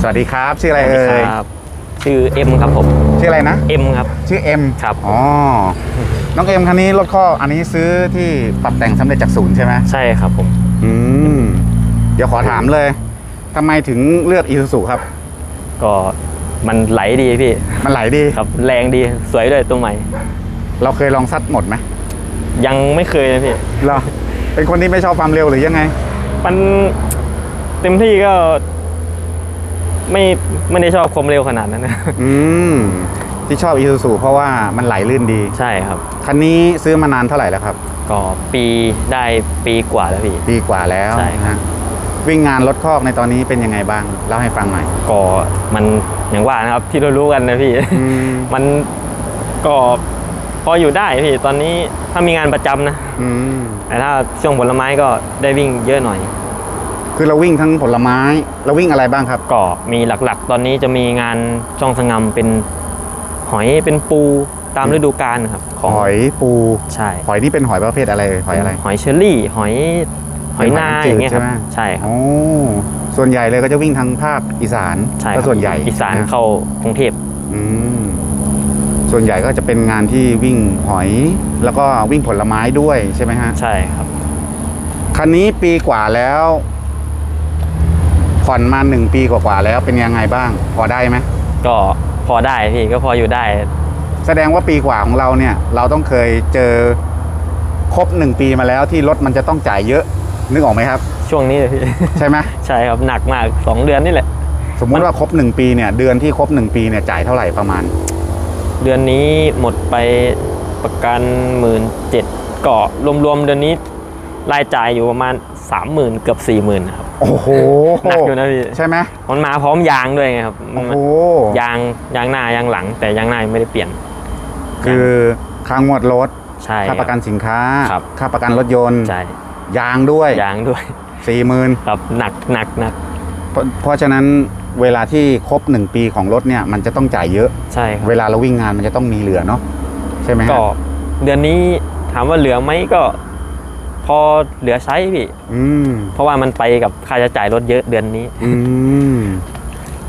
สวัสดีครับ ชื่ออะไรเอ่ยครับชื่อเอ็มครับผมชื่ออะไรนะเอ็มครับ ชื่อเอ็มครับอ๋อน้องเอ็มคันนี้รถข้อกอันนี้ซื้อที่ปรับแต่งสำเร็จจากศูนย์ใช่ไหมใช่ครับผมอืมเดี๋ยวขอถามเลยทำไมถึงเลือกอีซูซูครับ ก็มันไหลดีพี่ มันไหลดีครับ แรงดีสวยด้วยตัวใหม่ เราเคยลองซัดหมดไหมยังไม่เคยเลยพี่เหรอเป็นคนที่ไม่ชอบความเร็วหรือยังไง มันเต็มที่ก็ ไม่ไม่ได้ชอบความเร็วขนาดนั้นนะอืมที่ชอบอีซูซูเพราะว่ามันไหลลื่นดี ใช่ครับ คันนี้ซื้อมานานเท่าไหร่แล้วครับ ก็ปีได้ปีกว่าแล้วพี่ ปีกว่าแล้วใช่ครับ นะวิ่งงานรถคอกในตอนนี้เป็นยังไงบ้างเล่าให้ฟังหน่อยก็มันอย่างว่านะครับที่เรารู้กันนะพี่ อืมมันก็พออยู่ได้พี่ตอนนี้ถ้ามีงานประจำนะ อืมแต่ถ้าช่วงผลไม้ก็ได้วิ่งเยอะหน่อย คือเราวิ่งทั้งผลไม้เราวิ่งอะไรบ้างครับ ก็มีหลักๆ ตอนนี้จะมีงานช่องสงงำเป็นหอยเป็นปูตามฤดูกาลนะครับของหอยปูใช่หอยนี่เป็นหอยประเภทอะไรเอ่ยหอยอะไร หอยเชอรี่ หอยหอยนาเป็นหอยจืดอย่างเงี้ยครับใช่ไหมใช่ครับโอ้ส่วนใหญ่เลยก็จะวิ่งทางภาคอีสานใช่คก็รับส่วนใหญ่อีสานนะเข้ากรุงเทพอืมส่วนใหญ่ก็จะเป็นงานที่วิ่งหอย แล้วก็วิ่งผลไม้ด้วยใช่ไหมฮะใช่ครับคันนี้ปีกว่าแล้ว ผ่อนมาหนึ่งปีกว่าๆแล้วเป็นยังไงบ้าง พอได้ไหมก็พอได้พี่ก็พออยู่ได้ แสดงว่าปีกว่าของเราเนี่ย เราต้องเคยเจอครบหนึ่งปีมาแล้วที่รถมันจะต้องจ่ายเยอะนึกออกไหมครับ ช่วงนี้เลยพี่ ใช่ไหมใช่ครับหนักมากสองเดือนนี่แหละ สมมุติว่าครบหนึ่งปีเนี่ยเดือนที่ครบหนึ่งปีเนี่ยจ่ายเท่าไหร่ประมาณ เดือนนี้หมดไปประกันหมื่นเจ็ดก็รวมๆเดือนนี้รายจ่ายอยู่ประมาณสามหมื่นเกือบสี่หมื่นครับ โอ้โหหนักอยู่นะพี่ใช่ไหมมันมาพร้อมยางด้วยไงครับโอ้โหยางยางหน้ายางหลัง แต่ยางหน้ายังไม่ได้เปลี่ยน คือค่างวดรถใช่ค่าประกันสินค้าครับค่าประกันรถยนต์ใช่ยางด้วยยางด้วยสี่หมื่นครับหนักหนักหนักเพราะเพราะฉะนั้นเวลาที่ครบหนึ่งปีของรถเนี่ยมันจะต้องจ่ายเยอะใช่ครับเวลาเราวิ่งงานมันจะต้องมีเหลือเนาะใช่ไหมฮะก็เดือนนี้ถามว่าเหลือไหมก็ พอเหลือใช้พี่อืมเพราะว่ามันไปกับค่าใช้จ่ายรถเยอะเดือนนี้ อืม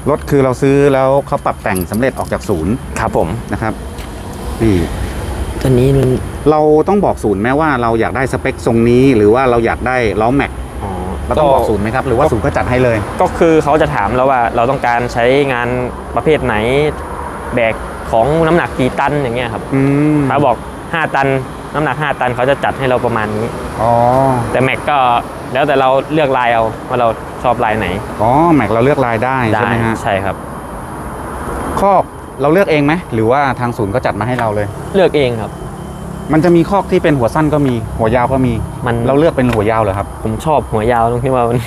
รถคือเราซื้อแล้วเขาปรับแต่งสำเร็จออกจากศูนย์ครับผมนะครับนี่ตอนนี้มันเราต้องบอกศูนย์แม้ว่าเราอยากได้สเปคทรงนี้ หรือว่าเราอยากได้ล้อแม็กอ๋อเราต้องบอกศูนย์ไหมครับ หรือว่าศูนย์ก็จัดให้เลย ก็คือเขาจะถามแล้วว่าเราต้องการใช้งานประเภทไหน แบกของน้ำหนักกี่ตันอย่างเงี้ยครับอืมถ้าบอก 5 ตัน น้ำหนัก 5 ตันเขาจะจัดให้เราประมาณนี้ อ๋อ แต่แม็กก็แล้วแต่เราเลือกลายเอาว่าเราชอบลายไหนอ๋อ แม็กเราเลือกลายได้ใช่ไหมฮะ ใช่ครับ คอกเราเลือกเองไหม หรือว่าทางศูนย์ก็จัดมาให้เราเลย เลือกเองครับ มันจะมีคอกที่เป็นหัวสั้นก็มี หัวยาวก็มี มัน เราเลือกเป็นหัวยาวเหรอครับ ผมชอบหัวยาวตรงที่ว่ามัน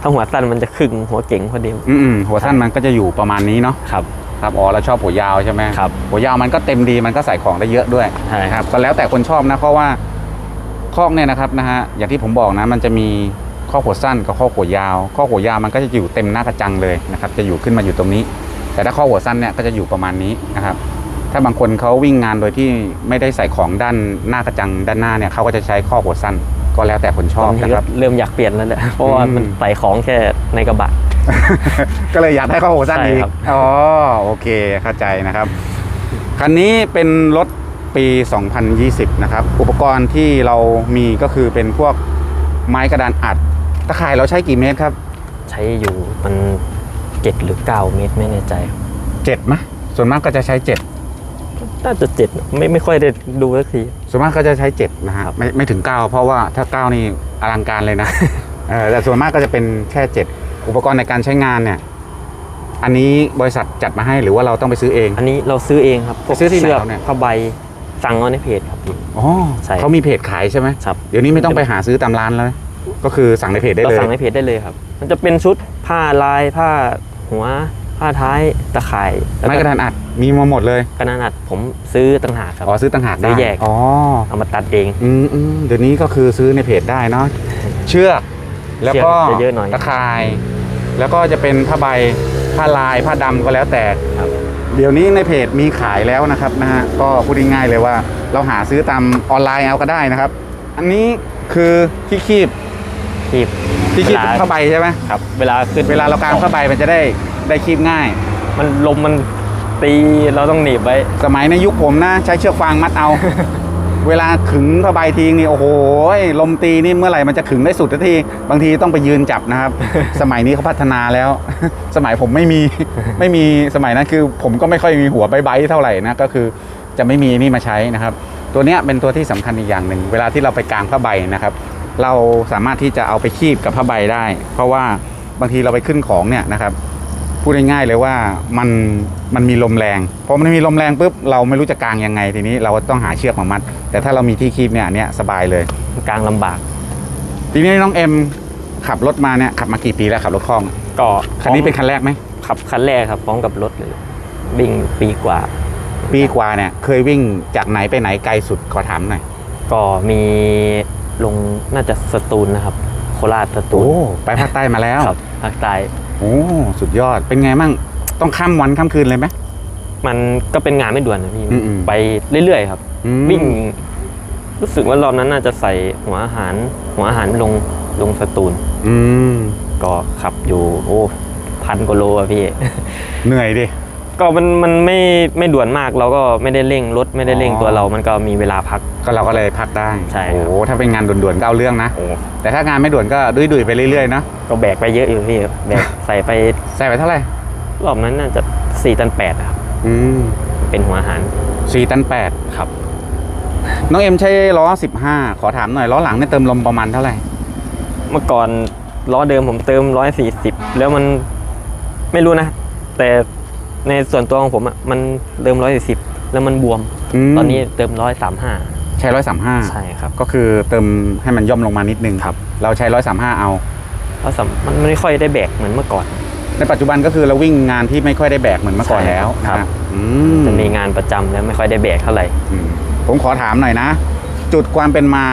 ถ้าหัวสั้นมันจะครึ่งหัวเก่งพอดีอืมๆหัวสั้นมันก็จะอยู่ประมาณนี้เนาะ ครับ ครับอ๋อเราชอบหัวยาวใช่ไหมครับหัวยาวมันก็เต็มดีมันก็ใส่ของได้เยอะด้วยใช่นะครับก็แล้วแต่คนชอบนะเพราะว่าคอกเนี่ยนะครับนะฮะอย่างที่ผมบอกนะมันจะมีข้อหัวสั้นกับข้อหัวยาว ข้อหัวยาวมันก็จะอยู่เต็มหน้ากระจังเลยนะครับจะอยู่ขึ้นมาอยู่ตรงนี้ แต่ถ้าข้อหัวสั้นเนี่ยก็จะอยู่ประมาณนี้นะครับถ้าบางคนเขาวิ่งงานโดยที่ไม่ได้ใส่ของด้านหน้ากระจังด้านหน้าเนี่ยเขาก็จะใช้ข้อหัวสั้น ก็แล้วแต่คนชตออบนนี้นะก็ครับเริ่มอยากเปลี่ยนแล้วแหละเพราะว่ามันอืมใส่ของแค่ในกระบะ ก็เลยอยากได้ข้อหัวสั้นใช่อีกครับอ๋อโอเคเข้าใจนะครับคันนี้เป็นรถปี 2020 นะครับ อุปกรณ์ที่เรามีก็คือเป็นพวกไม้กระดานอัด ตะข่ายเราใช้กี่เมตรครับ ใช้อยู่มันเจ็ดหรือเก้าเมตรไม่แน่ใจครับเจ็ดไหมส่วนมากก็จะใช้เจ็ด น่าจะเจ็ดไม่ไม่ค่อยได้ดูสักที ส่วนมากก็จะใช้เจ็ดนะฮะครับไม่ไม่ถึงเก้าเพราะว่าถ้าเก้านี่อลังการเลยนะเออแต่ส่วนมากก็จะเป็นแค่เจ็ดอุปกรณ์ในการใช้งานเนี่ย อันนี้บริษัทจัดมาให้หรือว่าเราต้องไปซื้อเอง อันนี้เราซื้อเองครับพวกซื้อที่ไหนเชือกครับเนี่ย ผ้าใบสั่งเอาในเพจครับ อ๋อใช่เขามีเพจขายใช่ไหมครับ เดี๋ยวนี้ไม่ต้องไปหาซื้อตามร้านแล้วนะก็คือสั่งในเพจได้เราเลยสั่งในเพจได้เลยครับ มันจะเป็นชุดผ้าลายผ้าหัว ผ้าท้ายตะข่ายแล้วไม้กระดานอัดมีมาหมดเลยกระดานอัดผมซื้อต่างหากครับอ๋อซื้อต่างหากได้ซื้อแยกอ๋อเอามาตัดเองอืมอืมเดี๋ยวนี้ก็คือซื้อในเพจได้เนาะเชือกแล้วก็เชือกจะเยอะหน่อยตะข่าย แล้วก็จะเป็นผ้าใบผ้าลายผ้าดำก็แล้วแต่ครับเดี๋ยวนี้ในเพจมีขายแล้วนะครับนะฮะก็พูดง่ายๆเลยว่า เราหาซื้อตามออนไลน์เอาก็ได้นะครับ อันนี้คือที่คีบที่ที่คีบเวลาผ้าใบใช่ไหมครับเวลาขึ้นเวลาเรากางผ้าใบมันจะได้ ได้คีบง่าย มันลมมันตีเราต้องหนีบไว้ สมัยในยุคผมนะใช้เชือกฟางมัดเอา เวลาขึงผ้าใบทีนี่โอ้โหลมตีนี่เมื่อไหร่มันจะขึงได้สุดสักทีบางทีต้องไปยืนจับนะครับ สมัยนี้เขาพัฒนาแล้ว สมัยผมไม่มีไม่มีสมัยนั้นคือ ผมก็ไม่ค่อยมีหัวใบใบเท่าไหร่นะก็คือจะไม่มีนี่มาใช้นะครับ ตัวเนี้ยเป็นตัวที่สำคัญอีกอย่างหนึ่งเวลาที่เราไปกางผ้าใบนะครับ เราสามารถที่จะเอาไปคีบกับผ้าใบได้ เพราะว่าบางทีเราไปขึ้นของเนี่ยนะครับ พูดง่ายๆเลยว่ามันมันมีลมแรงพอมันมีลมแรงปุ๊บเราไม่รู้จะกางยังไงทีนี้เราต้องหาเชือกมามัด แต่ถ้าเรามีที่คีบเนี่ยอันเนี้ยสบายเลยกลางลำบาก ทีนี้น้องเอ็มขับรถมาเนี่ยขับมากี่ปีแล้วขับรถคล่องก็คันนี้เป็นคันแรกไหมขับคันแรกครับพร้อมกับรถเลยวิ่งปีกว่า ปีกว่าเนี่ยเคยวิ่งจากไหนไปไหนไกลสุดขอถามหน่อยก็มีลงน่าจะสตูลนะครับ โคราชสตูโอ้ลไปภาคใต้มาแล้วครับภาคใต้ โอ้สุดยอดเป็นไงมั่งต้องข้ามวันข้ามคืนเลยไหมมันก็เป็นงานไม่ด่วนนะพี่อืมๆไปเรื่อยๆครับ อืมวิ่ง รู้สึกว่ารอบนั้นน่าจะใส่หัวอาหาร หัวอาหารลงลงสตูล อืมก็ขับอยู่ โอ้พันกว่าโลอะพี่ เหนื่อยดิ ก็มันมันไม่ไม่ด่วนมากเราก็ไม่ได้เร่งรถไม่ได้เร่งอ๋อตัวเรา มันก็มีเวลาพัก ก็เราก็เลยพักได้ใช่ครับ โอ้ถ้าเป็นงานด่วนๆก็เอาเรื่องนะโอ้แต่ถ้างานไม่ด่วนก็ดุยๆไปเรื่อยๆเนาะก็แบกไปเยอะอยู่พี่แบก ใส่ไปใส่ไปเท่าไหร่รอบนั้นน่าจะสี่ตันแปดครับ อืมเป็นหัวอาหารสี่ตันแปดครับ น้องเอ็มใช้ล้อสิบห้าขอถามหน่อยล้อหลังเนี่ยเติมลมประมาณเท่าไหร่เมื่อก่อนล้อเดิมผมเติมร้อยสี่สิบแล้วมันไม่รู้นะ แต่ ในส่วนตัวของผมอะมันเติมร้อยสี่สิบแล้วมันบวม มตอนนี้เติมร้อยสามห้าใช้ร้อยสามห้าใช่ครับก็คือเติมให้มันย่อมลงมานิดนึงครับ เราใช้ร้อยสามห้าเอา เพราะสำมันไม่ค่อยได้แบกเหมือนเมื่อก่อน ในปัจจุบันก็คือเราวิ่งงานที่ไม่ค่อยได้แบกเหมือนเมื่อก่อนใช่แล้วครับนะฮะอืมจะมีงานประจำแล้วไม่ค่อยได้แบกเท่าไหร่ อืมผมขอถามหน่อยนะ จุดความเป็นมา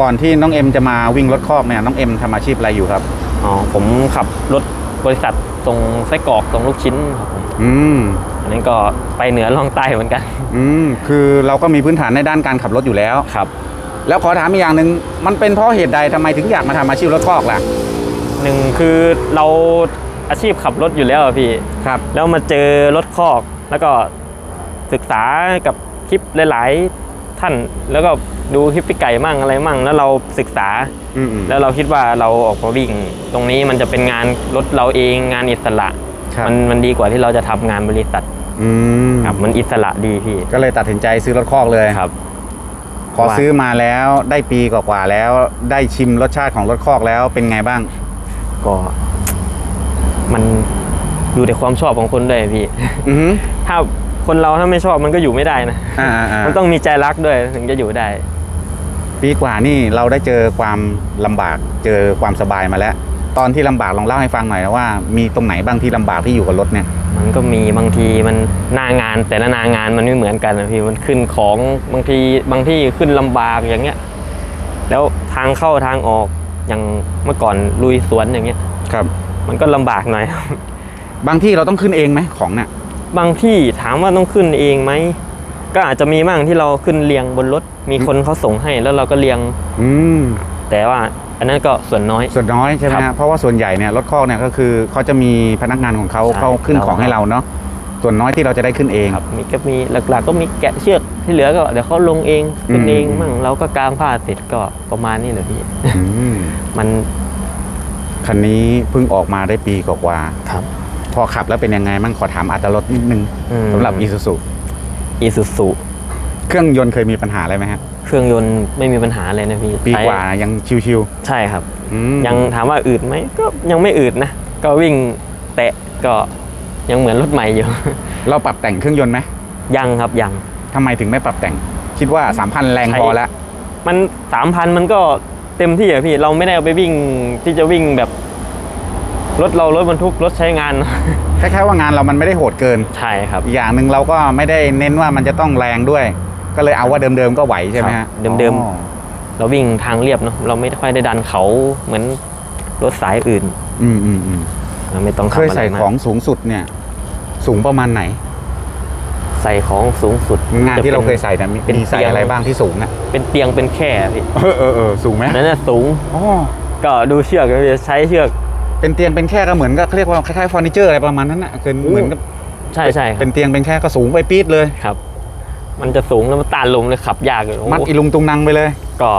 ก่อนที่น้องเอ็มจะมาวิ่งรถคอกเนี่ยน้องเอ็มทำอาชีพอะไรอยู่ครับ อ๋อผมขับรถบริษัท ส่งไส้กรอกส่งลูกชิ้นครับผมอืมอันนั้นก็ไปเหนือล่องใต้เหมือนกันอืมคือเราก็มีพื้นฐานในด้านการขับรถอยู่แล้ว ครับ แล้วขอถามอีกอย่างหนึ่งมันเป็นเพราะเหตุใดทำไมถึงอยากมาทำอาชีพรถคอกล่ะหนึ่งคือเราอาชีพขับรถอยู่แล้วอะพี่ ครับ แล้วมาเจอรถคอก แล้วก็ศึกษากับคลิปหลาย ๆ ท่านแล้วก็ ดูคลิปพี่ไก่มั่งอะไรมั่ง แล้วเราศึกษา อืมอืม แล้วเราคิดว่าเราออกมาวิ่ง ตรงนี้มันจะเป็นงานรถเราเองงานอิสระครับ มันมันดีกว่าที่เราจะทำงานบริษัทอืมครับมันอิสระดีพี่ก็เลยตัดสินใจซื้อรถคอกเลย ครับ พอซื้อมาแล้วได้ปีกว่าๆแล้ว ได้ชิมรสชาติของรถคอกแล้วเป็นไงบ้าง ก็ มันอยู่ในความชอบของคนด้วยพี่ อือหือถ้าคนเราถ้าไม่ชอบมันก็อยู่ไม่ได้นะ อ่าอ่ามันต้องมีใจรักด้วยถึงจะอยู่ได้ ปีกว่านี่เราได้เจอความลำบากเจอความสบายมาแล้ว ตอนที่ลำบากลองเล่าให้ฟังหน่อยนะว่ามีตรงไหนบ้างที่ลำบากที่อยู่กับรถเนี่ย มันก็มีบางทีมันหน้างานแต่ละหนางานมันไม่เหมือนกันนะพี่มันขึ้นของบางทีบางที่ขึ้นลำบากอย่างเงี้ย แล้วทางเข้าทางออกอย่างเมื่อก่อนลุยสวนอย่างเงี้ย ครับ มันก็ลำบากหน่อย บางที่เราต้องขึ้นเองไหมของเนี่ย บางที่ถามว่าต้องขึ้นเองไหม ก็อาจจะมีบ้างที่เราขึ้นเรียงบนรถมีคนเขาส่งให้แล้วเราก็เรียง อืมแต่ว่าอันนั้นก็ส่วนน้อย ส่วนน้อยใช่ไหมครัฮะบเพราะว่าส่วนใหญ่เนี่ยรถคอกเนี่ยก็คือเขาจะมีพนักงานของเขาใช่เขาขึ้นของเราให้เราเนาะส่วนน้อยที่เราจะได้ขึ้นเองครับมีก็มีหลักๆ ก็มีแกะเชือกที่เหลือก็เดี๋ยวเขาลงเองขึ้นเองอืมมั่งเราก็กางผ้าติดก็ประมาณนี้แหละพี่อืมมันคันนี้เพิ่งออกมาได้ปีกว่าครับๆพอขับแล้วเป็นยังไงมั่งขอถามอัตรถรสนิดนึงอืมสำหรับอีซูซู อีซูซูเครื่องยนต์เคยมีปัญหาอะไรไหมฮะเครื่องยนต์ไม่มีปัญหาเลยนะพี่ปีใช้กว่ายังชิวใช่ครับ ๆอืมยังถามว่าอืดไหมก็ยังไม่อืดนะ ก็วิ่งแตะก็ยังเหมือนรถใหม่อยู่ เราปรับแต่งเครื่องยนต์ไหมยังครับยัง ทำไมถึงไม่ปรับแต่ง คิดว่าสามพันแรงใช้ พอแล้ว มันสามพันมันก็เต็มที่อะพี่เราไม่ได้เอาไปวิ่งที่จะวิ่งแบบ รถเรารถบรรทุกรถใช้งาน คล้ายๆว่างานเรามันไม่ได้โหดเกิน ใช่ครับ อีกอย่างหนึ่งเราก็ไม่ได้เน้นว่ามันจะต้องแรงด้วย ก็เลยเอาว่าเดิมๆก็ไหวใช่ไหมครัฮะบเดิมๆ อ๋อเราวิ่งทางเรียบเนาะเราไม่ค่อยได้ดันเขาเหมือนรถสายอื่นอืมอืมอืมเราไม่ต้องเคทำยอะไรใส่มาของสูงสุดเนี่ย สูงประมาณไหน ใส่ของสูงสุดงานที่เราเคยใส่เนี่ยมีเป็นมีใส่เตียง อะไรบ้างที่สูงอะเป็นเตียงเป็นแค่พี่เออเออเออสูงไหมอันนั้นนะสูง อ๋อก็ดูเชือกก็จะใช้เชือก เป็นเตียงเป็นแค่ก็เหมือนกับเขาเรียกว่าคล้ายๆเฟอร์นิเจอร์อะไรประมาณนั้นนะคือเหมือนกับใช่ใช่ครัเป็บนเตียงเป็นแค่ก็สูงไปปี๊ดเลย ครับ มันจะสูงแล้วมันต้านลมเลยขับยากเลยโอ้มัดอีลุงตุงนังไปเลย ก็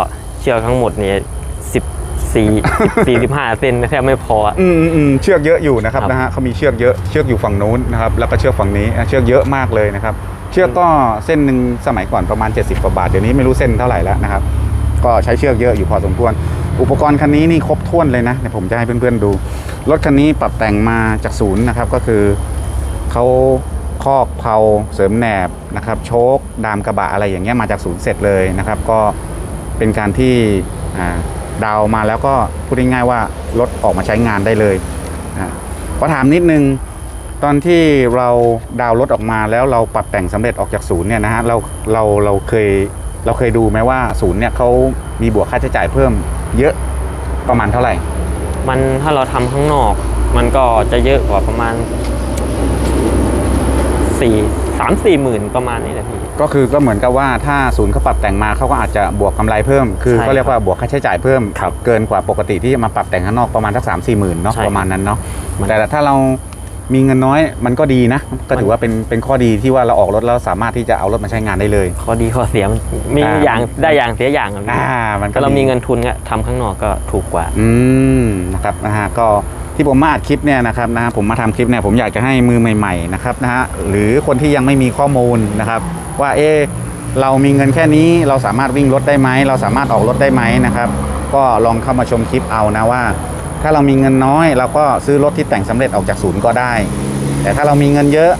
เชือกทั้งหมดเนี่ยสิบสี่สี่สิบห้าเซนแทบไม่พออะ อืมอืมอืมเชือกเยอะอยู่นะครับครับ นะฮะเขามีเชือกเยอะเชือกอยู่ฝั่งนู้นนะครับแล้วก็เชือกฝั่งนี้อะเชือกเยอะมากเลยนะครับเชือกก็เส้นหนึ่งสมัยก่อนประมาณ 70กว่าบาทเดี๋ยวนี้ไม่รู้เส้นเท่าไหร่แล้วนะครับ ก็ใช้เชือกเยอะอยู่พอสมควร อุปกรณ์คันนี้นี่ครบถ้วนเลยนะเดี๋ยวผมจะให้เพื่อนๆดู รถคันนี้ปรับแต่งมาจากศูนย์นะครับ ก็คือเขาคอกเพลาเสริมแหนบนะครับ โชคดามกระบะอะไรอย่างเงี้ยมาจากศูนย์เสร็จเลยนะครับ ก็เป็นการที่าดาวมาแล้วก็พูดง่ายๆว่ารถออกมาใช้งานได้เลยขอถามนิดนึงตอนที่เราดาวรถออกมาแล้วเราปรับแต่งสำเร็จออกจากศูนย์เนี่ยนะฮะเราเราเราเคยเราเคยดูไหมว่าศูนย์เนี่ยเขามีบวกค่าใช้จ่ายเพิ่ม เยอะประมาณเท่าไหร่ มันถ้าเราทำข้างนอก มันก็จะเยอะกว่าประมาณสี่สามสี่หมื่นประมาณนี้แหละพี่ ก็คือก็เหมือนกับว่าถ้าศูนย์เขาปรับแต่งมาเขาก็อาจจะบวกกำไรเพิ่ม คือใช่ก็เรียกว่าบวกค่าใช้จ่ายเพิ่ม ครับเกินกว่าปกติที่จะมาปรับแต่งข้างนอกประมาณสักสามสี่หมื่นเนาะใช่ประมาณนั้นเนาะมัน แต่ถ้าเรา มีเงินน้อยมันก็ดีนะ ก็ถือว่าเป็นเป็นข้อดีที่ว่าเราออกรถแล้วสามารถที่จะเอารถมาใช้งานได้เลย ข้อดีข้อเสียมันมีอ่าอย่างได้อย่างเสียอย่างอะพี่อ่ามันก็ถ้าเราดี มีเงินทุนก็ทำข้างนอกก็ถูกกว่า อืมนะครับนะฮะก็ที่ผมมาอัดคลิปเนี่ยนะครับนะฮะผมมาทำคลิปเนี่ยผมอยากจะให้มือใหม่ๆนะครับนะฮะหรือคนที่ยังไม่มีข้อมูลนะครับ ว่าเอะเรามีเงินแค่นี้เราสามารถวิ่งรถได้ไหมเราสามารถออกรถได้ไหมนะครับ ก็ลองเข้ามาชมคลิปเอานะว่า ถ้าเรามีเงินน้อย เราก็ซื้อรถที่แต่งสำเร็จออกจากศูนย์ก็ได้ แต่ถ้าเรามีเงินเยอะ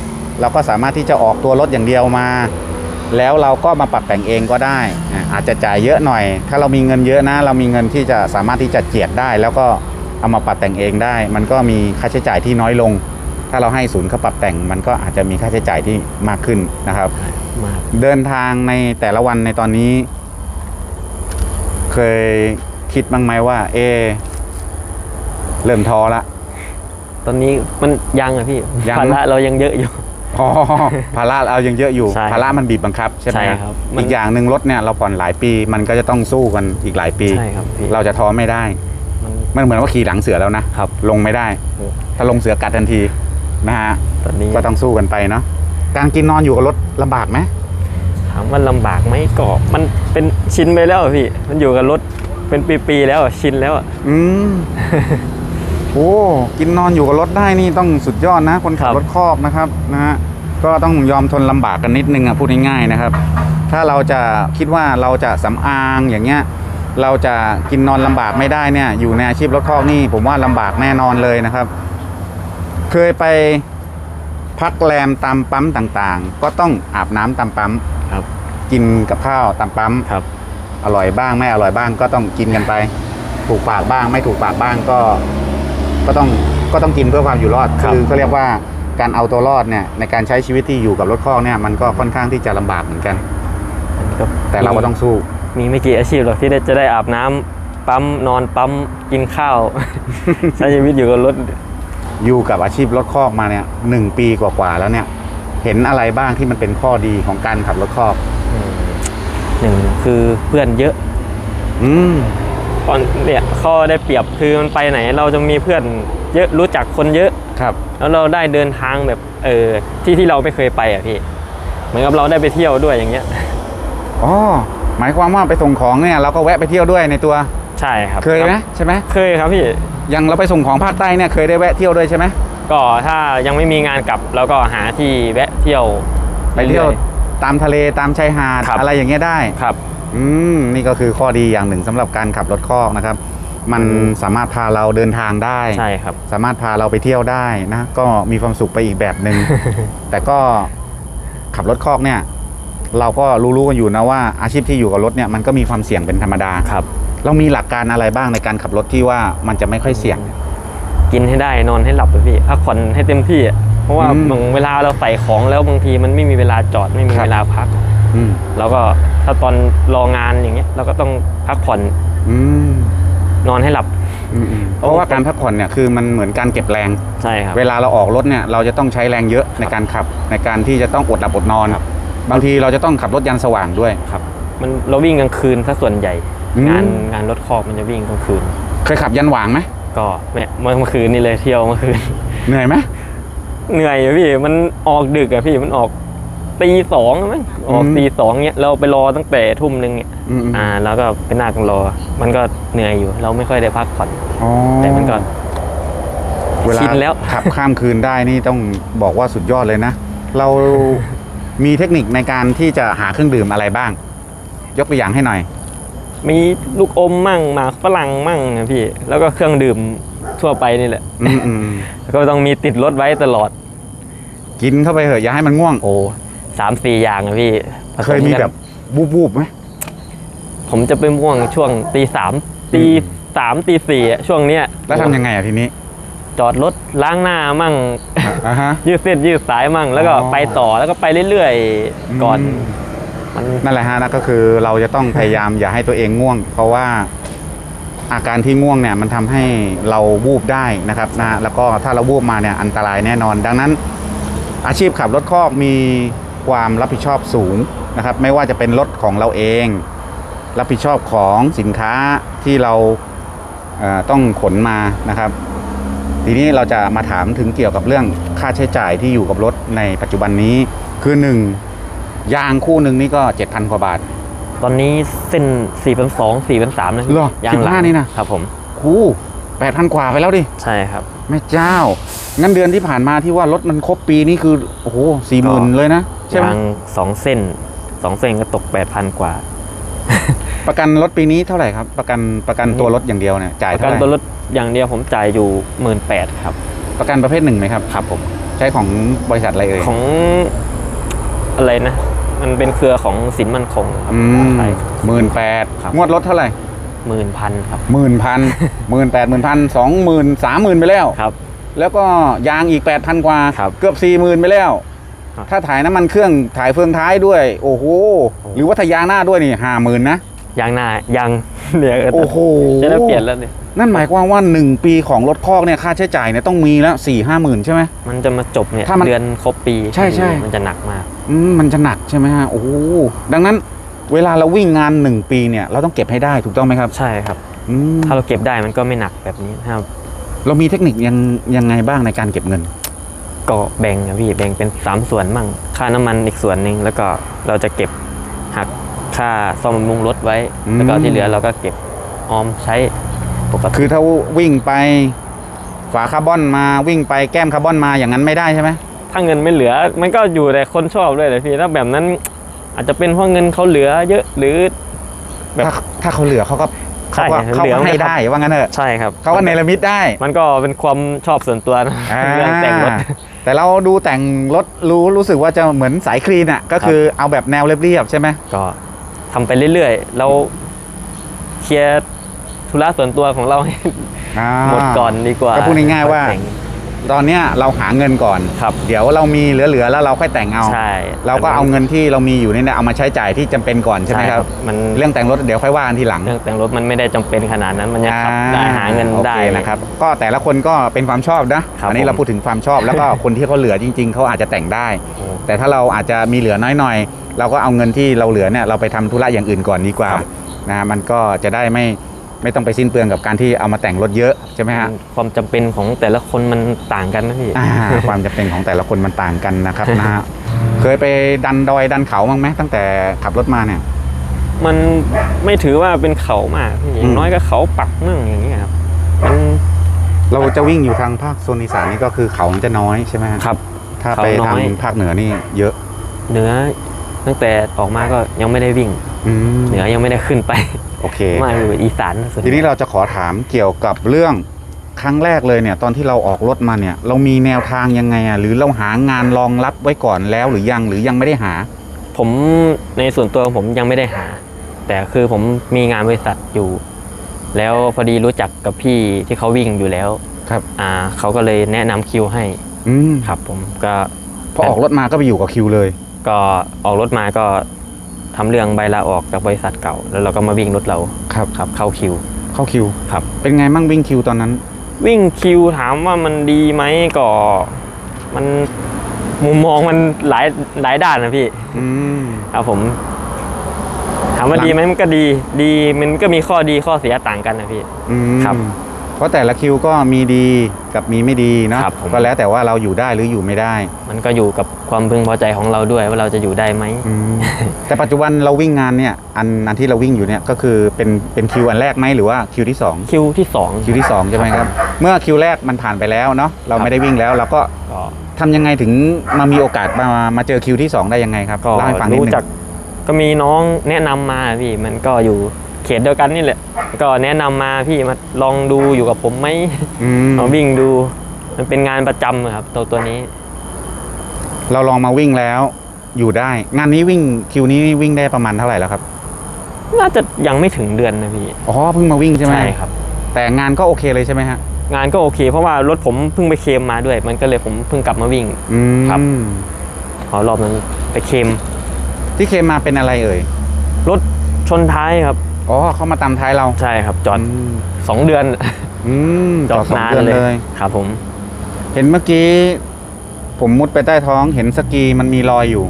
เราก็สามารถที่จะออกตัวรถอย่างเดียวมา แล้วเราก็มาปรับแต่งเองก็ได้อะอาจจะจ่ายเยอะหน่อย ถ้าเรามีเงินเยอะนะ เรามีเงินที่จะสามารถที่จะเจียดได้ แล้วก็เอามาปรับแต่งเองได้ มันก็มีค่าใช้จ่ายที่น้อยลง ถ้าเราให้ศูนย์เขาปรับแต่ง มันก็อาจจะมีค่าใช้จ่ายที่มากขึ้นนะครับมากเดินทางในแต่ละวันในตอนนี้ เคยคิดบ้างไหมว่า เอะ เริ่มท้อละ ตอนนี้มันยังอะพี่ยัง ภาระเรายังเยอะอยู่ อ๋อภาระเรายังเยอะอยู่ ใช่ภาระมันบีบบังคับใช่ไหมใช่ครับมัน อีกอย่างหนึ่งรถเนี่ยเราผ่อนหลายปีมันก็จะต้องสู้กันอีกหลายปี ใช่ครับพี่เราจะท้อไม่ได้ มัน มันเหมือนว่าขี่หลังเสือแล้วนะครับ ลงไม่ได้โอ้ถ้าลงเสือกัดทันทีนะฮะตอนนี้ก็ต้องสู้กันไปเนาะการกินนอนอยู่กับรถลำบากไหมถามว่าลำบากไหมก็มันเป็นชินไปแล้วอะพี่ มันอยู่กับรถเป็นปีๆแล้วอะชินแล้วอะอืม โอ้กินนอนอยู่กับรถได้นี่ต้องสุดยอดนะคนขับรถคอกนะครับนะฮะก็ต้องยอมทนลำบากกันนิดนึงอะพูดง่ายๆนะครับ ถ้าเราจะคิดว่าเราจะสำอางอย่างเงี้ยเราจะกินนอนลำบากไม่ได้เนี่ย อยู่ในอาชีพรถคอกนี่ผมว่าลำบากแน่นอนเลยนะครับ เคยไปพักแรมตามปั๊มต่างๆ ก็ต้องอาบน้ำตามปั๊มครับกินกับข้าวตามปั๊มครับ อร่อยบ้างไม่อร่อยบ้างก็ต้องกินกันไป ถูกปากบ้างไม่ถูกปากบ้างก็ ก็ต้องก็ต้องกินเพื่อความอยู่รอดครับ คือเขาเรียกว่าการเอาตัวรอดเนี่ยในการใช้ชีวิตที่อยู่กับรถคอกเนี่ยมันก็ค่อนข้างที่จะลำบากเหมือนกันมันก็แต่เราก็ต้องสู้ มีไม่กี่อาชีพหรอกที่ได้จะได้อาบน้ำปั๊มนอนปั๊มกินข้าว ใช้ชีวิตอยู่กับรถ อยู่กับอาชีพรถคอกมาเนี่ยหนึ่งปีกว่าๆแล้วเนี่ยเห็นอะไรบ้างที่มันเป็นข้อดีของการขับรถคอกอืมหนึ่งคือเพื่อนเยอะอืม ตอนเนี่ยข้อได้เปรียบคือมันไปไหนเราจะมีเพื่อนเยอะรู้จักคนเยอะ ครับ แล้วเราได้เดินทางแบบเออที่ที่เราไม่เคยไปอะพี่ เหมือนกับเราได้ไปเที่ยวด้วยอย่างเงี้ย อ๋อ หมายความว่าไปส่งของเนี่ยเราก็แวะไปเที่ยวด้วยในตัว ใช่ครับเคยไหมใช่ไหมเคยครับพี่ อยังเราไปส่งของภาคใต้เนี่ยเคยได้แวะเที่ยวด้วยใช่ไหมก็ถ้ายังไม่มีงานกลับเราก็หาที่แวะเที่ยว ไปเที่ยวรื่อตามทะเลตามชายหาดครับอะไรอย่างเงี้ยได้ๆครับ อืมนี่ก็คือข้อดีอย่างหนึ่งสำหรับการขับรถคอกนะครับ มันสามารถพาเราเดินทางได้ใช่ครับ สามารถพาเราไปเที่ยวได้นะก็มีความสุขไปอีกแบบหนึง่งแต่ก็ขับรถคอกเนี่ย เราก็รู้ๆกันอยู่นะว่าอาชีพที่อยู่กับรถเนี่ยมันก็มีความเสี่ยงเป็นธรรมดาครับเรามีหลักการอะไรบ้างในการขับรถที่ว่ามันจะไม่ค่อยเสี่ยง กินให้ได้นอนให้หลับเลยพี่พักผ่อนให้เต็มที่อะเพราะว่าอืมบางเวลาเราใส่ของแล้วบางทีมันไม่มีเวลาจอดไม่มีครับเวลาพักอืม แล้วก็ถ้าตอนรองานอย่างเงี้ยเราก็ต้องพักผ่อนอืมนอนให้หลับอืมอืมเพราะว่าการพักผ่อนเนี่ยคือมันเหมือนการเก็บแรงใช่ครับเวลาเราออกรถเนี่ยเราจะต้องใช้แรงเยอะในการขับ ในการที่จะต้องอดหลับอดนอนครับบางทีเราจะต้องขับรถยันสว่างด้วยครับ มันเราวิ่งกลางคืนซะส่วนใหญ่อืมงานงานรถคอกมันจะวิ่งกลางคืน เคยขับยันหว่างไหมก็แม่เมื่อเมื่อคืนนี่เลยเที่ยวเมื่อคืนเหนื่อยไหมเหนื่อยอะพี่มันออกดึกอะพี่มันออก ตีสองมั้งออกตีสองเนี้ยเราไปรอตั้งแต่ทุ่มหนึ่งเนี่ยอืมอืมอ่า แล้วก็ไปนั่งรอ มันก็เหนื่อยอยู่ เราไม่ค่อยได้พักผ่อน อ๋อแต่มันก็ เวลาชินแล้ว ขับข้ามคืนได้นี่ต้องบอกว่าสุดยอดเลยนะ เรามีเทคนิคในการที่จะหาเครื่องดื่มอะไรบ้าง ยกตัวอย่างให้หน่อย มีลูกอมมั่งหมากฝรั่งมั่งอะพี่ แล้วก็เครื่องดื่มทั่วไปนี่แหละ อืมอืมแล้วก็ต้องมีติดรถไว้ตลอด กินเข้าไปเถอะอย่าให้มันง่วง โอ้ สามสี่อย่างอะพี่ผสเคยมีกันแบบวูบๆไหมผมจะไปม่วงช่วงตีสามตีสามตีสี่อะช่วงเนี้ยแล้วทำยังไงอะทีนี้จอดรถล้างหน้ามั่ง อ่าฮะ ยืดเส้นยืดสายมั่งแล้วก็อ๋อ ไปต่อแล้วก็ไปเรื่อยๆก่อนอืมมันนั่นแหละฮะนั่นก็คือเราจะต้องพยายามอย่าให้ตัวเองง่วง เพราะว่าอาการที่ง่วงเนี่ยมันทำให้เราวูบได้นะครับนะฮะแล้วก็ถ้าเราวูบมาเนี่ยอันตรายแน่นอน ดังนั้น อาชีพขับรถคอกมี ความรับผิดชอบสูงนะครับ ไม่ว่าจะเป็นรถของเราเอง รับผิดชอบของสินค้าที่เราเอ่อต้องขนมานะครับ ทีนี้เราจะมาถามถึงเกี่ยวกับเรื่องค่าใช้จ่ายที่อยู่กับรถในปัจจุบันนี้คือหนึ่งยางคู่หนึ่งนี่ก็ 7,000 กว่าบาท ตอนนี้เส้นสี่พันสองสี่พันสามนะเหรอยางหลัง15นี่นะครับผมคู่8,000กว่าไปแล้วดิ ใช่ครับแม่เจ้างั้นเดือนที่ผ่านมาที่ว่ารถมันครบปีนี่คือ โอ้โหสี่หมื่นก็เลยนะใช่ไหมยางสองเส้นสองเส้นก็ตกแปดพันกว่า ประกันรถปีนี้เท่าไหร่ครับ ประกันประกันตัวรถอย่างเดียวเนี่ยจ่ายประเท่ากันไหร่ตัวรถอย่างเดียวผมจ่ายอยู่หมื่นแปดครับ ประกันประเภทหนึ่งไหมครับครับผม ใช้ของบริษัทอะไรเอ่ย ของอะไรนะ มันเป็นเครือของสินมั่นคงครับอืมใช่ หมื่นแปดครับ งวดรถเท่าไหร่หมื่นพันครับ หมื่นพันหมื่นแปดหมื่นพันสองหมื่นสามหมื่นไปแล้ว ครับ แล้วก็ยางอีกแปดพันกว่า ครับ เกือบสี่หมื่นไปแล้วครับ ถ้าถ่ายน้ำมันเครื่องถ่ายเฟืองท้ายด้วย โอ้โห หรือว่าถ้ายางหน้าด้วยนี่ห้าหมื่นนะยางหน้ายางเนี่ยโอ้โหจะได้เปลี่ยนแล้วเนี่ยนั่นหมายความว่า 1 ปีของรถคอกเนี่ยค่าใช้จ่ายเนี่ยต้องมีแล้วสี่ห้าหมื่นใช่ไหมมันจะมาจบเนี่ยถ้ามันเดือนครบปีใช่ใช่มันจะหนักมากอืมมันจะหนักใช่ไหมฮะโอ้โหดังนั้นเวลาเราวิ่งงาน 1 ปีเนี่ยเราต้องเก็บให้ได้ถูกต้องไหมครับ ใช่ครับอืมถ้าเราเก็บได้มันก็ไม่หนักแบบนี้ครับ เรามีเทคนิคยังยังไงบ้างในการเก็บเงิน ก็แบ่งอะพี่แบ่งเป็นสามส่วนมั่ง ค่าน้ำมันอีกส่วนหนึ่งแล้วก็เราจะเก็บหักค่าซ่อมบำรุงรถไว้อืมแล้วก็ที่เหลือเราก็เก็บออมใช้ปกติคือถ้าวิ่งไปฝาคาร์บอนมาวิ่งไปแก้มคาร์บอนมาอย่างนั้นไม่ได้ใช่ไหมถ้าเงินไม่เหลือ มันก็อยู่แต่คนชอบด้วยเลยพี่ถ้าแบบนั้นอาจจะเป็นเพราะเงินเขาเหลือเยอะหรือแบบถ้าถ้าเขาเหลือเขาก็ ใช่เขาก็เขาเหลือก็ให้ไหมครับได้ว่างั้นเถอะใช่ครับเขาก็เนรมิตได้ มันก็เป็นความชอบส่วนตัวนะอ่าเรื่องแต่งรถแต่เราดูแต่งรถรู้รู้สึกว่าจะเหมือนสายคลีนอะ ก็คือเอาแบบแนวเรียบๆใช่ไหมก็ทำไปเรื่อยๆ เราเคลียร์ธุระส่วนตัวของเราให้อ่าหมดก่อนดีกว่าก็พูดง่ายๆว่าแต่งตอนเนี้ยเราหาเงินก่อน ครับเดี๋ยวเรามีเหลือๆแล้วเราค่อยแต่งเอาใช่เราก็เอาเงินที่เรามีอยู่นี่เนี่ยเอามาใช้จ่ายที่จำเป็นก่อนใช่ไหมครับมัน เรื่องแต่งรถเดี๋ยวค่อยว่ากันทีหลังเรื่องแต่งรถมันไม่ได้จำเป็นขนาดนั้นมันยังขับอ่ได้หาเงินได้ โอเคนะครับก็แต่ละคนก็เป็นความชอบนะครับอันนี้ผมเราพูดถึงความชอบแล้วก็ คนที่เขาเหลือจริง ๆเขาอาจจะแต่งได้ โอ้ แต่ถ้าเราอาจจะมีเหลือน้อยหน่อย เราก็เอาเงินที่เราเหลือเนี่ยเราไปทำธุระอย่างอื่นก่อนดีกว่าครับ นะฮะมันก็จะได้ไม่ ไม่ต้องไปสิ้นเปลืองกับการที่เอามาแต่งรถเยอะใช่ไหมฮะความจำเป็นของแต่ละคนมันต่างกันนะพี่อ่าความจำเป็นของแต่ละคนมันต่างกันนะครับนะฮะเคยไปดันดอยดันเขาบ้างไหมตั้งแต่ขับรถมาเนี่ย มันไม่ถือว่าเป็นเขามากพี่ออืย่ามงน้อยก็เขาปักมั่งอย่างเงี้ยครับมันเราจะวิ่งอยู่ทางภาคโซนอีสานนี่ก็คือเขามันจะน้อยใช่ไหมฮะครับ ถ้าเขาไปน้ทางอยภาคเหนือนี่เยอะ เหนือ ตั้งแต่ออกมาก็ยังไม่ได้วิ่งอืมเหนือยังไม่ได้ขึ้นไปโอเค มาอยู่อีสานส่วนทีนี้เราจะขอถามเกี่ยวกับเรื่องครั้งแรกเลยเนี่ยตอนที่เราออกรถมาเนี่ยเรามีแนวทางยังไงอะหรือเราหางานรองรับไว้ก่อนแล้วหรือยังหรือยังไม่ได้หา ผมในส่วนตัวของผมยังไม่ได้หา แต่คือผมมีงานบริษัทอยู่ แล้วพอดีรู้จักกับพี่ที่เขาวิ่งอยู่แล้วครับ อ่าเขาก็เลยแนะนำคิวให้อืมครับ ผมก็พอออกรถมาก็ไปอยู่กับคิวเลย ก็ออกรถมาก็ทำเรื่องใบลาออกจากบริษัทเก่า แล้วเราก็มาวิ่งรถเราครับครับ เข้าคิว เข้าคิวครับ เป็นไงมั่งวิ่งคิวตอนนั้น วิ่งคิวถามว่ามันดีไหมก็มันมุมมองมันหลายหลายด้านนะพี่อืมครับผมถามว่าหลังดีไหมมันก็ดี ดีมันก็มีข้อดีข้อเสียต่างกันนะพี่อืมครับ เพราะแต่ละคิวก็มีดีกับมีไม่ดีเนาะครับผม ก็แล้วแต่ว่าเราอยู่ได้หรืออยู่ไม่ได้มันก็อยู่กับความพึงพอใจของเราด้วยว่าเราจะอยู่ได้ไหม อืม แต่ปัจจุบันเราวิ่งงานเนี่ยอันอันที่เราวิ่งอยู่เนี่ยก็คือเป็นเป็นคิวอันแรกไหมหรือว่าคิวที่สองคิวที่สองคิวที่สองใช่ไหมครับเมื่อคิวแรกมันผ่านไปแล้วเนาะเราไม่ได้วิ่งแล้วเราก็ ก็ทำยังไงถึงมามีโอกาสมามาเจอคิวที่สองได้ยังไงครับก็เล่าให้ฟังนิดรู้นึงจักก็มีน้องแนะนำมาพี่มันก็อยู่ เขตเดียวกันนี่แหละ ก็แนะนำมาพี่มาลองดูอยู่กับผมไหมอืมมาวิ่งดู มันเป็นงานประจำอะครับ ตัวตัวนี้ เราลองมาวิ่งแล้ว อยู่ได้ งานนี้วิ่งคิวนี้วิ่งได้ประมาณเท่าไหร่แล้วครับ น่าจะยังไม่ถึงเดือนนะพี่อ๋อเพิ่งมาวิ่งใช่ไหมครับ แต่งานก็โอเคเลยใช่ไหมฮะงานก็โอเค เพราะว่ารถผมเพิ่งไปเคลมมาด้วย มันก็เลยผมเพิ่งกลับมาวิ่งอืมครับขอรอบนั้นไปเคลมที่เคมมาเป็นอะไรเอ่ยรถชนท้ายครับ อ๋อเขามาตามท้ายเราใช่ครับ จอดมสองเดือน อืมจจออดดสองนานเดือนเลยเลยครับผม เห็นเมื่อกี้ ผมมุดไปใต้ท้อง เห็นสกีมันมีรอยอยู่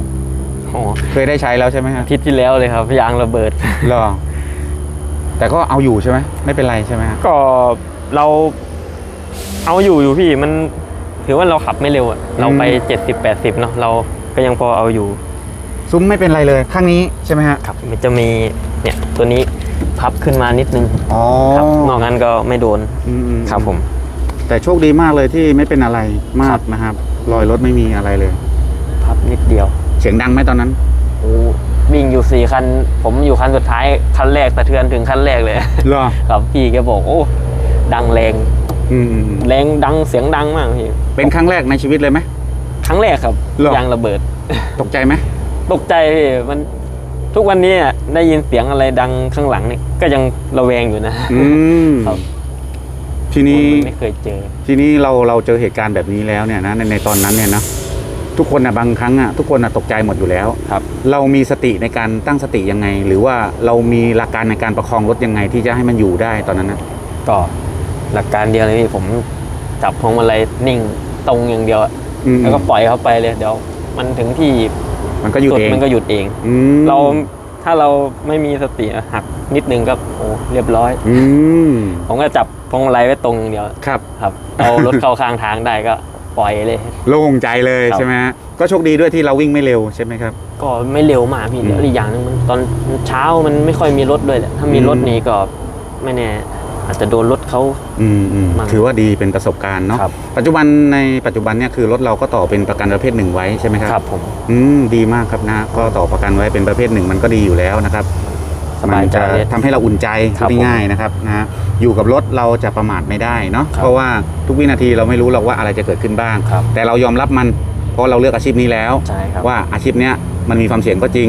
อ๋อเคยได้ใช้แล้วใช่ไหมฮะอาทิตย์ที่แล้วเลยครับยางระเบิดเหรอแต่ก็เอาอยู่ใช่ไหมไม่เป็นไรใช่ไหมฮะก็เราเอาอยู่อยู่พี่มันถือว่าเราขับไม่เร็วอะเราไปเจ็ดสิบแปดสิบเนาะเราก็ยังพอเอาอยู่ ซุ้มไม่เป็นไรเลยข้างนี้ใช่ไหมฮะครับ มันจะมีเนี่ยตัวนี้ พับขึ้นมานิดนึงอ๋อครับนอกนั้นก็ไม่โดนอืมครับผม แต่โชคดีมากเลยที่ไม่เป็นอะไรมาครักบ นะครับรอยรถไม่มีอะไรเลย พับนิดเดียวเสียงดังไหมตอนนั้น โอ้วิ่งอยู่สี่คัน ผมอยู่คันสุดท้ายคันแรกสะเทือนถึงคันแรกเลย เหรอครับพี่แกบอกโอ้ดังแรงอืมอืมอืมแรงดังเสียงดังมากพี่เป็นครั้งแรกในชีวิตเลยไหม ครั้งแรกครับเหรอ ยางระเบิด ตกใจไหมตกใจพี่มัน ทุกวันนี้อะได้ยินเสียงอะไรดังข้างหลังนี่ก็ยังระแวงอยู่นะอืมครับทีนี้ผมไม่เคยเจอ ทีนี้เราเราเจอเหตุการณ์แบบนี้แล้วเนี่ยนะในในตอนนั้นเนี่ยนะทุกคนนะบางครั้งอะทุกคนอะตกใจหมดอยู่แล้วครับ เรามีสติในการตั้งสติยังไง หรือว่าเรามีหลักการในการประคองรถยังไงที่จะให้มันอยู่ได้ตอนนั้นนะก็หลักการเดียวเลยพี่ผมจับพวงมาลัยนิ่งตรงอย่างเดียวอะอืมแล้วก็ปล่อยเขาไปเลยเดี๋ยวมันถึงที่ มันก็หยุดสุดเองมันก็หยุดเองอืมเราถ้าเราไม่มีสติอะหักนิดนึงก็โอ้เรียบร้อยอืมผมก็จับพวงมาลัยไว้ตรงอย่างเดียวครับครับเอารถเข้าข้างทางได้ก็ปล่อยเลย โล่งใจเลยครับใช่ไหมฮะก็โชคดีด้วยที่เราวิ่งไม่เร็วใช่ไหมครับ ก็ไม่เร็วมากพี่อืมแล้วอีกอย่างหนึงมันตอนเช้ามันไม่ค่อยมีรถด้วยแหละถ้ามีอืมรถนี้ก็ไม่แน่ อาจจะโดนรถเขา อืมอืมมั่งถือว่าดีเป็นประสบการณ์เนาะครับ ปัจจุบันในปัจจุบันเนี่ยคือรถเราก็ต่อเป็นประกันประเภทหนึ่งไว้ใช่ไหมครับครับผมอืมดีมากครับนะก็ต่อประกันไว้เป็นประเภทหนึ่งมันก็ดีอยู่แล้วนะครับสบายใจ มันจะทำให้เราอุ่นใจครับพูดง่ายๆนะครับนะอยู่กับรถเราจะประมาทไม่ได้เนาะครับเพราะว่าทุกวินาทีเราไม่รู้หรอกว่าอะไรจะเกิดขึ้นบ้าง ครับ แต่เรายอมรับมันเพราะเราเลือกอาชีพนี้แล้ว ใช่ครับ ว่าอาชีพเนี้ยมันมีความเสี่ยงก็จริง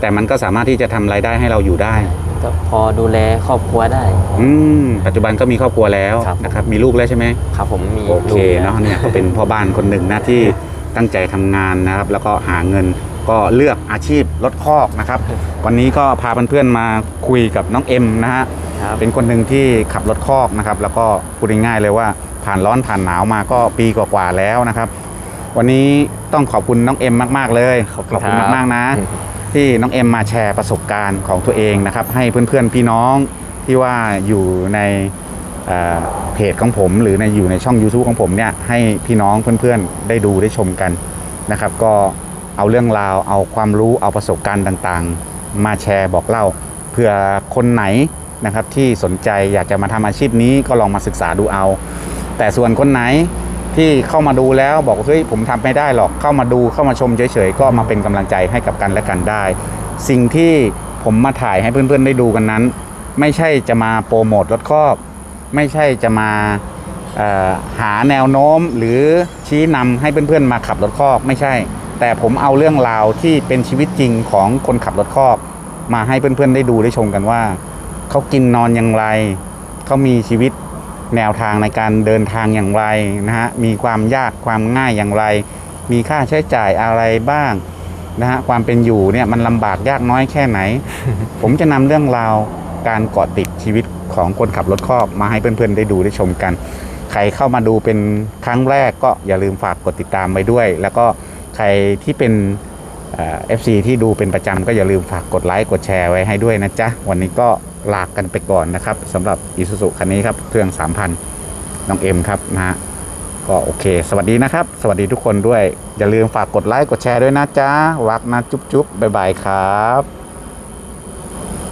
แต่มันก็สามารถที่จะทำรายได้ให้เราอยู่ได้ ก็พอดูแลครอบครัวได้ อืมปัจจุบันก็มีครอบครัวแล้วครับ นะครับมีลูกแล้วใช่ไหมครับผมมีโอเคลูกแล้วเนาะเนี่ยก็เป็นพ่อบ้านคนหนึ่งนะที่ตั้งใจทำงานนะครับ แล้วก็หาเงินก็เลือกอาชีพรถคอกนะครับ วันนี้ก็พาเพื่อนๆมาคุยกับน้องเอ็มนะฮะ ครับ เป็นคนหนึ่งที่ขับรถคอกนะครับ แล้วก็พูดง่ายๆเลยว่าผ่านร้อนผ่านหนาวมาก็ปีกว่าๆแล้วนะครับ วันนี้ต้องขอบคุณน้องเอ็มมาก ๆ เลยขอบคุณมากๆนะ ที่น้องเอ็มมาแชร์ประสบการณ์ของตัวเองนะครับ ให้เพื่อนๆพี่น้องที่ว่าอยู่ในเเพจของผมหรือในอยู่ในช่อง YouTube ของผมเนี่ยให้พี่น้องเพื่อนๆได้ดูได้ชมกันนะครับ ก็เอาเรื่องราวเอาความรู้เอาประสบการณ์ต่างๆ มาแชร์บอกเล่าเผื่อคนไหนนะครับที่สนใจอยากจะมาทำอาชีพนี้ก็ลองมาศึกษาดูเอา แต่ส่วนคนไหน ที่เข้ามาดูแล้วบอกเฮ้ยผมทำไม่ได้หรอกเข้ามาดูเข้ามาชมเฉยๆก็มาเป็นกำลังใจให้กับกันและกันได้ สิ่งที่ผมมาถ่ายให้เพื่อนๆได้ดูกันนั้น ไม่ใช่จะมาโปรโมทรถครอกไม่ใช่จะมาหาแนวโน้มหรือชี้นำให้เพื่อนๆมาขับรถครอกไม่ใช่ แต่ผมเอาเรื่องราวที่เป็นชีวิตจริงของคนขับรถครอกมาให้เพื่อนๆได้ดูได้ชมกันว่าเขากินนอนอย่างไรเขามีชีวิต แนวทางในการเดินทางอย่างไรนะฮะมีความยากความง่ายอย่างไร มีค่าใช้จ่ายอะไรบ้างนะฮะความเป็นอยู่เนี่ยมันลำบากยากน้อยแค่ไหน ผมจะนำเรื่องราวการเกาะติดชีวิตของคนขับรถคอกมาให้เพื่อนๆได้ดูได้ชมกัน ใครเข้ามาดูเป็นครั้งแรกก็อย่าลืมฝากกดติดตามไว้ด้วย แล้วก็ใครที่เป็นเอฟซีที่ดูเป็นประจำก็อย่าลืมฝากกดไลค์กดแชร์ไว้ให้ด้วยนะจ๊ะ วันนี้ก็ ลากกันไปก่อนนะครับสำหรับอีซูซุคันนี้ครับเครื่อง 3,000 น้องเอ็มครับนะฮะก็โอเค สวัสดีนะครับ สวัสดีทุกคนด้วย อย่าลืมฝากกดไลค์กดแชร์ด้วยนะจ๊ะรักนะจุ๊บจุ๊บ๊ายบายครับ